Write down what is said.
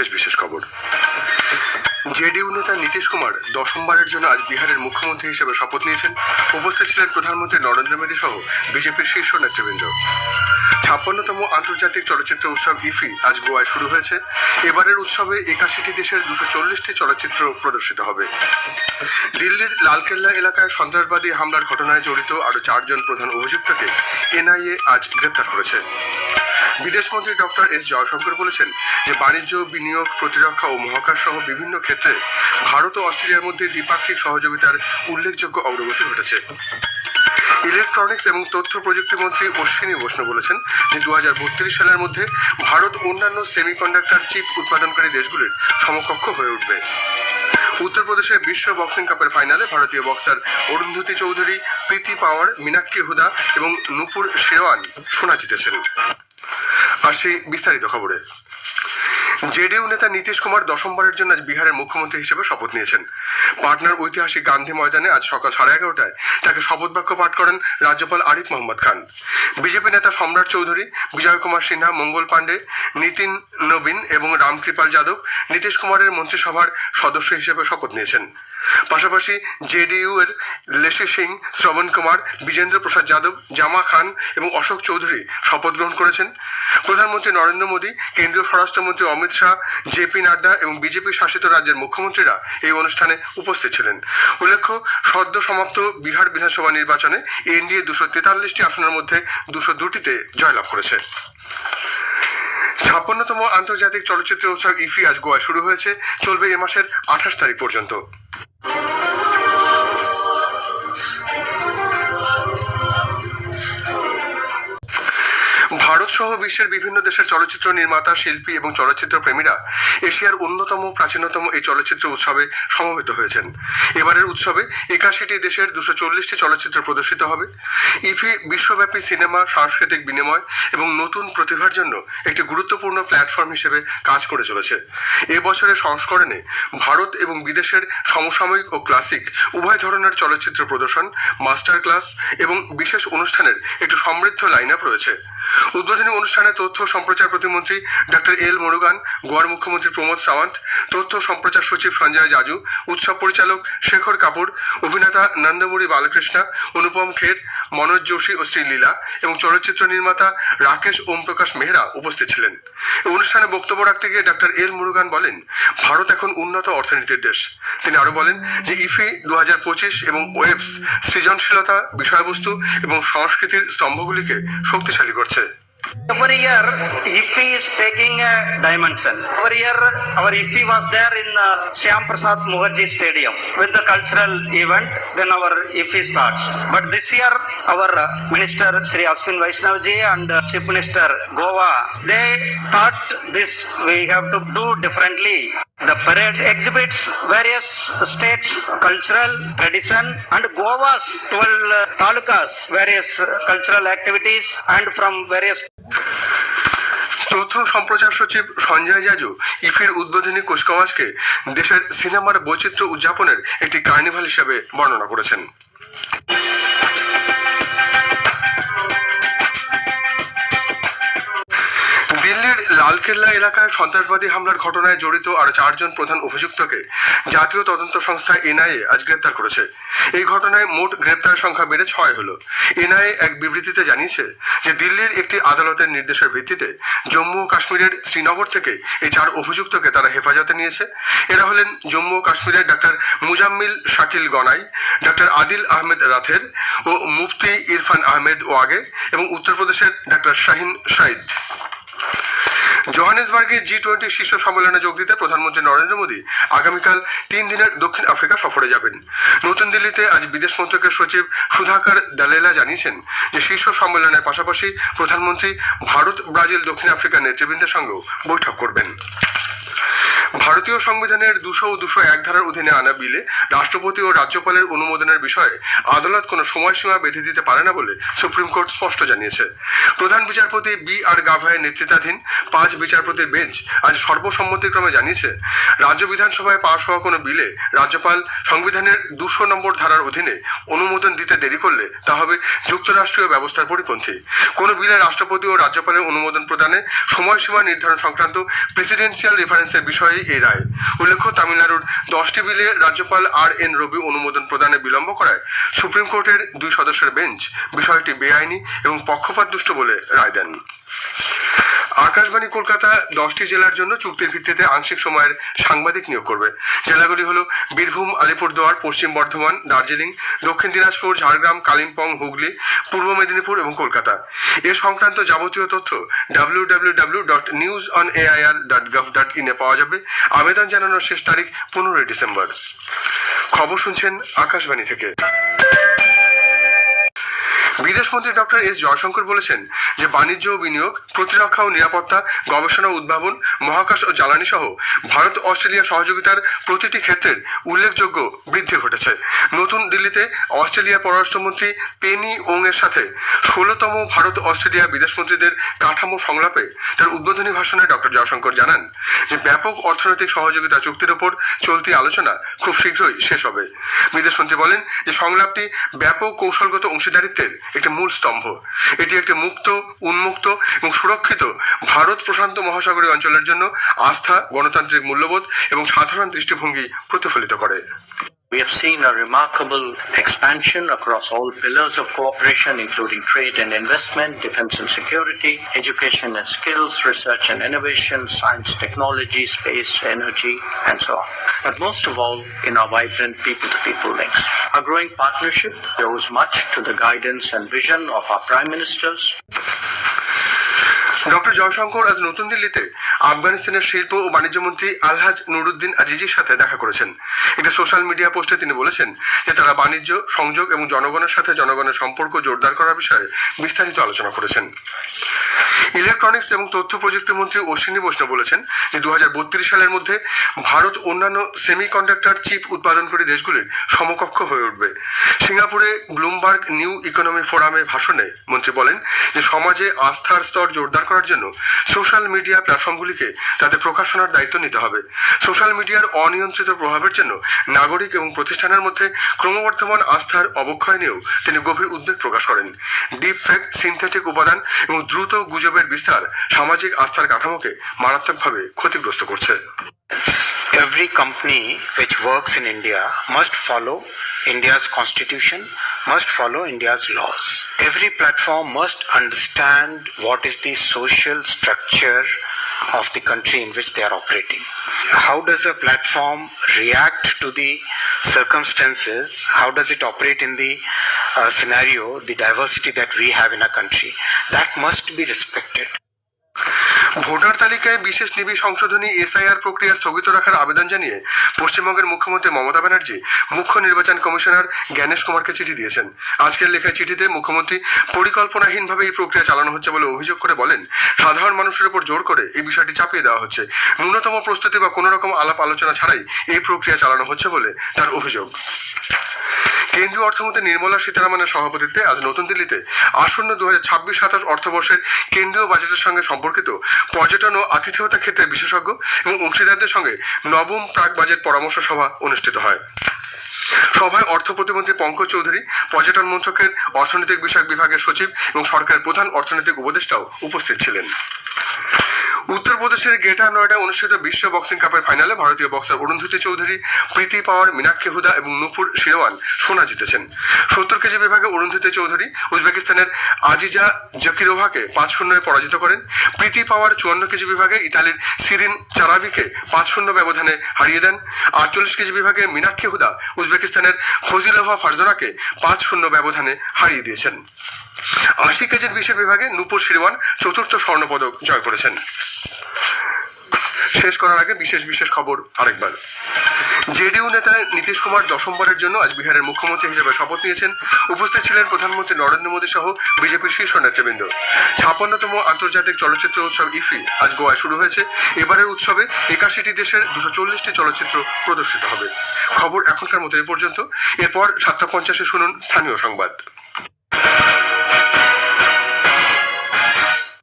বিশেষ বিশেষ খবর। জেডিইউ নেতা নীতিশ কুমার দশমবারের জন্য আজ বিহারের মুখ্যমন্ত্রী হিসেবে শপথ নিয়েছেন। উপস্থিত ছিলেন প্রধানমন্ত্রী নরেন্দ্র মোদী সহ বিজেপির শীর্ষ নেতৃবৃন্দ। ছাপ্পান্নতম আন্তর্জাতিক চলচ্চিত্র উৎসব ইফি আজ গোয়ায় শুরু হয়েছে। এবারের উৎসবে একাশিটি দেশের দুশো চল্লিশটি চলচ্চিত্র প্রদর্শিত হবে। দিল্লির লালকেল্লা এলাকায় সন্ত্রাসবাদী হামলার ঘটনায় জড়িত আরও চারজন প্রধান অভিযুক্তকে এনআইএ আজ গ্রেপ্তার করেছে। বিদেশমন্ত্রী ডক্টর এস জয়শঙ্কর বলেছেন যে বাণিজ্য, বিনিয়োগ, প্রতিরক্ষা ও মহাকাশ সহ বিভিন্ন ক্ষেত্রে ভারত ও অস্ট্রেলিয়ার মধ্যে দ্বিপাক্ষিক সহযোগিতার উল্লেখযোগ্য অগ্রগতি ঘটেছে। ইলেকট্রনিক্স এবং তথ্য প্রযুক্তি মন্ত্রী অশ্বিনী বৈষ্ণব বলেছেন যে দু হাজার বত্রিশ সালের মধ্যে ভারত অন্যান্য সেমিকন্ডাক্টর চিপ উৎপাদনকারী দেশগুলির সমকক্ষ হয়ে উঠবে। উত্তরপ্রদেশে বিশ্ব বক্সিং কাপের ফাইনালে ভারতীয় বক্সার অরুন্ধতী চৌধুরী, প্রীতি পাওয়ার, মীনাক্ষী হুদা এবং নুপুর শেওয়ান সোনা জিতেছেন। আসি বিস্তারিত খবরে। জেডিইউ নেতা নীতিশ কুমার দশমবারের জন্য আজ বিহারের মুখ্যমন্ত্রী হিসেবে শপথ নিয়েছেন। পাটনার ঐতিহাসিক গান্ধী ময়দানে আজ সকাল সাড়ে এগারোটায় তাকে শপথ বাক্য পাঠ করেন রাজ্যপাল আরিফ মোহাম্মদ খান। বিজেপি নেতা সম্রাট চৌধুরী, বিজয় কুমার সিনহা, মঙ্গল পাণ্ডে, নীতিন নবীন এবং রামকৃপাল যাদব নীতিশ কুমারের মন্ত্রিসভার সদস্য হিসেবে শপথ নিয়েছেন। পাশাপাশি জেডিইউ এর লেশি সিং, শ্রবণ কুমার, বিজেন্দ্র প্রসাদ যাদব, জামা খান এবং অশোক চৌধুরী শপথ গ্রহণ করেছেন। প্রধানমন্ত্রী নরেন্দ্র মোদী, কেন্দ্রীয় স্বরাষ্ট্রমন্ত্রী অমিত শাহ জেপি নাড্ডা এবং বিজেপি শাসিত রাজ্যের মুখ্যমন্ত্রীরা এই অনুষ্ঠানে উপস্থিত ছিলেন। উল্লেখ্য, সদ্য সমাপ্ত বিহার বিধানসভা নির্বাচনে এনডিএ দুশো তেতাল্লিশটি আসনের মধ্যে দুশো দুটিতে জয়লাভ করেছে। ছাপ্পান্নতম আন্তর্জাতিক চলচ্চিত্র উৎসব ইফি আজ গোয়ায় শুরু হয়েছে। চলবে এ মাসের আঠাশ তারিখ পর্যন্ত। ভারত সহ বিশ্বের বিভিন্ন দেশের চলচ্চিত্র নির্মাতা, শিল্পী এবং চলচ্চিত্র প্রেমীরা এশিয়ার অন্যতম প্রাচীনতম এই চলচ্চিত্র উৎসবে সমবেত হয়েছেন। এবারের উৎসবে একাশিটি দেশের দুশো চল্লিশটি চলচ্চিত্র প্রদর্শিত হবে। ইফি বিশ্বব্যাপী সিনেমা, সাংস্কৃতিক বিনিময় এবং নতুন প্রতিভার জন্য একটি গুরুত্বপূর্ণ প্ল্যাটফর্ম হিসেবে কাজ করে চলেছে। এ বছরের সংস্করণে ভারত এবং বিদেশের সমসাময়িক ও ক্লাসিক উভয় ধরনের চলচ্চিত্র প্রদর্শন মাস্টার ক্লাস এবং বিশেষ অনুষ্ঠানের একটি সমৃদ্ধ লাইন আপ রয়েছে। উদ্বোধনী অনুষ্ঠানে তথ্য সম্প্রচার প্রতিমন্ত্রী ডক্টর এল মুরুগান, গোয়ার মুখ্যমন্ত্রী প্রমোদ সাওয়ান্ত, তথ্য সম্প্রচার সচিব সঞ্জয় জাজু, উৎসব পরিচালক শেখর কাপুর, অভিনেতা নন্দমুরি বালকৃষ্ণা, অনুপম খের মনোজ যোশী ও শ্রীলীলা এবং চলচ্চিত্র নির্মাতা রাকেশ ওম প্রকাশ মেহরা উপস্থিত ছিলেন। অনুষ্ঠানে বক্তব্য রাখতে গিয়ে ডক্টর এল মুরুগান বলেন, ভারত এখন উন্নত অর্থনীতির দেশ। তিনি আরও বলেন যে, ইফি দু হাজার পঁচিশ এবং ওয়েবস সৃজনশীলতা বিষয়বস্তু এবং সংস্কৃতির স্তম্ভগুলিকে শক্তিশালী করছে। Every year, IFFI is taking a dimension. Every year, our IFFI was there in uh, Shyam Prasad Mukherjee Stadium with the cultural event. Then our IFFI starts. But this year, our uh, Minister Sri Ashwin Vaishnavji and uh, Chief Minister Goa, they thought this we have to do differently. The parade exhibits various states' cultural tradition and Goa's 12 uh, talukas, various uh, cultural activities and from various তথ্য সম্প্রচার সচিব সঞ্জয় জাজু ইফির উদ্বোধনী কুচকাওয়াজকে দেশের সিনেমার বৈচিত্র্য উদযাপনের একটি carnival হিসেবে বর্ণনা করেছেন লালকেল্লা এলাকায় সন্ত্রাসবাদী হামলার ঘটনায় জড়িত আরও চারজন প্রধান অভিযুক্তকে জাতীয় তদন্ত সংস্থা এনআইএ আজ গ্রেপ্তার করেছে। এই ঘটনায় মোট গ্রেপ্তার সংখ্যা বেড়ে ছয় হলো। এনআইএ এক বিবৃতিতে জানিয়েছে যে দিল্লির একটি আদালতের নির্দেশের ভিত্তিতে জম্মু ও কাশ্মীরের শ্রীনগর থেকে এই চার অভিযুক্তকে তারা হেফাজতে নিয়েছে। এরা হলেন জম্মু ও কাশ্মীরের ডাক্তার মুজাম্মিল শাকিল গনাই, ডাক্তার আদিল আহমেদ রাথের ও মুফতি ইরফান আহমেদ ওয়াগে এবং উত্তরপ্রদেশের ডাক্তার শাহিন সাইদ জোহানেসবার্গে জি টোয়েন্টি শীর্ষ সম্মেলনে যোগ দিতে প্রধানমন্ত্রী নরেন্দ্র মোদী আগামীকাল তিন দিনের দক্ষিণ আফ্রিকা সফরে যাবেন। নতুন দিল্লিতে আজ বিদেশ মন্ত্রকের সচিব সুধাকর দালেলা জানিয়েছেন যে শীর্ষ সম্মেলনের পাশাপাশি প্রধানমন্ত্রী ভারত ব্রাজিল দক্ষিণ আফ্রিকার নেতৃবৃন্দের সঙ্গেও বৈঠক করবেন। ভারতীয় সংবিধানের দুশো ও দুশো এক ধারার অধীনে আনা বিলে রাষ্ট্রপতি ও রাজ্যপালের অনুমোদনের বিষয়ে আদালত কোনো সময়সীমা বেঁধে দিতে পারে না বলে সুপ্রিম কোর্ট স্পষ্ট জানিয়েছে। প্রধান বিচারপতি বি আর গাভায়ের নেতৃত্বাধীন পাঁচ বিচারপতির বেঞ্চ আজ সর্বসম্মতিক্রমে জানিয়েছে, রাজ্য বিধানসভায় পাশ হওয়া কোনো বিলে রাজ্যপাল সংবিধানের দুশো নম্বর ধারার অধীনে অনুমোদন দিতে দেরি করলে তা হবে যুক্তরাষ্ট্রীয় ব্যবস্থার পরিপন্থী। কোনো বিলে রাষ্ট্রপতি ও রাজ্যপালের অনুমোদন প্রদানে সময়সীমা নির্ধারণ সংক্রান্ত প্রেসিডেন্সিয়াল রেফারেন্সের বিষয়ে এই রায় উল্লেখ্য, তামিলনাড়ুর দশটি বিলে রাজ্যপাল আর এন রবি অনুমোদন প্রদানে বিলম্ব করায় সুপ্রিম কোর্টের দুই সদস্যের বেঞ্চ বিষয়টি বেআইনি এবং পক্ষপাতদুষ্ট বলে রায় দেন। আকাশবাণী কলকাতা দশটি জেলার জন্য চুক্তির ভিত্তিতে আংশিক সময়ের সাংবাদিক নিয়োগ করবে। জেলাগুলি হলো বীরভূম, আলিপুরদুয়ার, পশ্চিম বর্ধমান, দার্জিলিং, দক্ষিণ দিনাজপুর, ঝাড়গ্রাম, কালিম্পং, হুগলি, পূর্ব মেদিনীপুর এবং কলকাতা। এ সংক্রান্ত যাবতীয় তথ্য W W W dot news on AIR dot gov dot ইনে পাওয়া যাবে। আবেদন জানানোর শেষ তারিখ পনেরোই ডিসেম্বর। খবর শুনছেন আকাশবাণী থেকে। বিদেশমন্ত্রী ডক্টর এস জয়শঙ্কর বলেছেন যে বাণিজ্য ও বিনিয়োগ, প্রতিরক্ষা ও নিরাপত্তা, গবেষণা উদ্ভাবন, মহাকাশ ও জ্বালানি সহ ভারত অস্ট্রেলিয়া সহযোগিতার প্রতিটি ক্ষেত্রের উল্লেখযোগ্য বৃদ্ধি ঘটেছে। নতুন দিল্লিতে অস্ট্রেলিয়া পররাষ্ট্রমন্ত্রী পেনি ওং এর সাথে ষোলোতম ভারত অস্ট্রেলিয়া বিদেশমন্ত্রীদের কাঠামো সংলাপে তার উদ্বোধনী ভাষণে ডক্টর জয়শঙ্কর জানান যে ব্যাপক অর্থনৈতিক সহযোগিতা চুক্তির ওপর চলতি আলোচনা খুব শীঘ্রই শেষ হবে। বিদেশমন্ত্রী বলেন যে সংলাপটি ব্যাপক কৌশলগত অংশীদারিত্বের একটি মূল স্তম্ভ। এটি একটি মুক্ত, উন্মুক্ত এবং সুরক্ষিত ভারত প্রশান্ত মহাসাগরীয় অঞ্চলের জন্য আস্থা, গণতান্ত্রিক মূল্যবোধ এবং সাধারণ দৃষ্টিভঙ্গি প্রতিফলিত করে। We have seen a remarkable expansion across all pillars of cooperation, including trade and investment, defense and security, education and skills, research and innovation, science, technology, space, energy, and so on. But most of all, in our vibrant people-to-people links. Our growing partnership owes much to the guidance and vision of our prime ministers, doctor Jaishankar আজ নতুন দিল্লিতে আফগানিস্তানের শিল্প ও বাণিজ্য মন্ত্রী আলহাজ নুরুদ্দিন আজিজির সাথে দেখা করেছেন। একটি সোশ্যাল মিডিয়া পোস্টে তিনি বলেছেন যে তারা বাণিজ্য, সংযোগ এবং জনগণের সাথে জনগণের সম্পর্ক জোরদার করার বিষয়ে বিস্তারিত আলোচনা করেছেন। ইলেকট্রনিক্স এবং তথ্য প্রযুক্তি মন্ত্রী অশ্বিনী বৈষ্ণব বলেছেন যে দু হাজার বত্রিশ সালের মধ্যে ভারত অন্যান্য সেমিকন্ডাক্টর চিপ উৎপাদনকারী দেশগুলির সমকক্ষ হয়ে উঠবে। সিঙ্গাপুরে ব্লুমবার্গ নিউ ইকোনমি ফোরামে ভাষণে মন্ত্রী বলেন যে সমাজে আস্থার স্তর জোরদার করার জন্য সোশ্যাল মিডিয়া প্ল্যাটফর্মগুলিকে তাদের প্রকাশনার দায়িত্ব নিতে হবে। সোশ্যাল মিডিয়ার অনিয়ন্ত্রিত প্রভাবের জন্য নাগরিক এবং প্রতিষ্ঠানের মধ্যে ক্রমবর্ধমান আস্থার অবক্ষয় নিয়েও তিনি গভীর উদ্বেগ প্রকাশ করেন। ডিপ ফ্যাক্ট সিনথেটিক উপাদান এবং দ্রুত গুজবের বিস্তার সামাজিক আস্থার কাঠামোকে মারাত্মকভাবে ক্ষতিগ্রস্ত করছে every company which works in India must follow India's constitution, must follow India's laws. Every platform must understand what is the social structure of the country in which they are operating. How does a platform react to the circumstances? How does it operate in the uh, scenario, the diversity that we have in our country? That must be respected. Voter তালিকায় বিশেষ নিবিড় সংশোধনী SIR প্রক্রিয়া স্থগিত রাখার আবেদন জানিয়ে পশ্চিমবঙ্গের মুখ্যমন্ত্রী মমতা ব্যানার্জি মুখ্য নির্বাচন কমিশনার জ্ঞানেশ কুমারকে চিঠি দিয়েছেন। আজকের লেখা চিঠিতে মুখ্যমন্ত্রী পরিকল্পনাহীনভাবে এই প্রক্রিয়া চালানো হচ্ছে বলে অভিযোগ করে বলেন, সাধারণ মানুষের উপর জোর করে এই বিষয়টি চাপিয়ে দেওয়া হচ্ছে। ন্যূনতম প্রস্তুতি বা কোনো রকম আলাপ আলোচনা ছাড়াই এই প্রক্রিয়া চালানো হচ্ছে বলে তার অভিযোগ। কেন্দ্রীয় অর্থমন্ত্রী নির্মলা সীতারামনের সভাপতিত্বে আজ নতুন দিল্লিতে আসন্ন দু হাজার ছাব্বিশ সাতাশ অর্থবর্ষের কেন্দ্রীয় বাজেটের সঙ্গে সম্পর্কিত পর্যটন ও আতিথেয়তা ক্ষেত্রে বিশেষজ্ঞ এবং অংশীদারদের সঙ্গে নবম প্রাক বাজেট পরামর্শ সভা অনুষ্ঠিত হয়। সভায় অর্থ প্রতিমন্ত্রী পঙ্কজ চৌধুরী, পর্যটন মন্ত্রকের অর্থনৈতিক বিষয়ক বিভাগের সচিব এবং সরকারের প্রধান অর্থনৈতিক উপদেষ্টাও উপস্থিত ছিলেন। উত্তরপ্রদেশের গ্রেটার নয়ডায় অনুষ্ঠিত বিশ্ব বক্সিং কাপের ফাইনালে ভারতীয় বক্সার অরুন্ধতী চৌধুরী, প্রীতি পাওয়ার, মীনাক্ষী হুদা এবং নুপুর শিরওয়ান সোনা জিতেছেন। সত্তর কেজি বিভাগে অরুন্ধতী চৌধুরী উজবেকিস্তানের আজিজা জাকিরোভাকে পাঁচ শূন্যে পরাজিত করেন। প্রীতি পাওয়ার চুয়ান্ন কেজি বিভাগে ইতালির সিরিন চারাবিকে পাঁচ শূন্য ব্যবধানে হারিয়ে দেন। আটচল্লিশ কেজি বিভাগে মীনাক্ষী হুদা উজবেকিস্তানের ফজিলোভা ফারজোনাকে পাঁচ শূন্য ব্যবধানে হারিয়ে দিয়েছেন। আশি কেজির বিশেষ বিভাগে নূপুর শিরওয়ান চতুর্থ স্বর্ণপদক জয় করেছেন। শেষ করার আগে বিশেষ বিশেষ খবর আরেকবার। জেডিইউ নেতা নীতিশ কুমার দশমবারের জন্য আজ বিহারের মুখ্যমন্ত্রী হিসেবে শপথ নিয়েছেন। উপস্থিত ছিলেন প্রধানমন্ত্রী নরেন্দ্র মোদী সহ বিজেপির শীর্ষ নেতৃবৃন্দ। ছাপ্পান্নতম আন্তর্জাতিক চলচ্চিত্র উৎসব ইফি আজ গোয়ায় শুরু হয়েছে। এবারের উৎসবে একাশিটি দেশের দুশো চল্লিশটি চলচ্চিত্র প্রদর্শিত হবে। খবর এখনকার মতো এ পর্যন্ত। এরপর সাতটা পঞ্চাশে শুনুন স্থানীয় সংবাদ।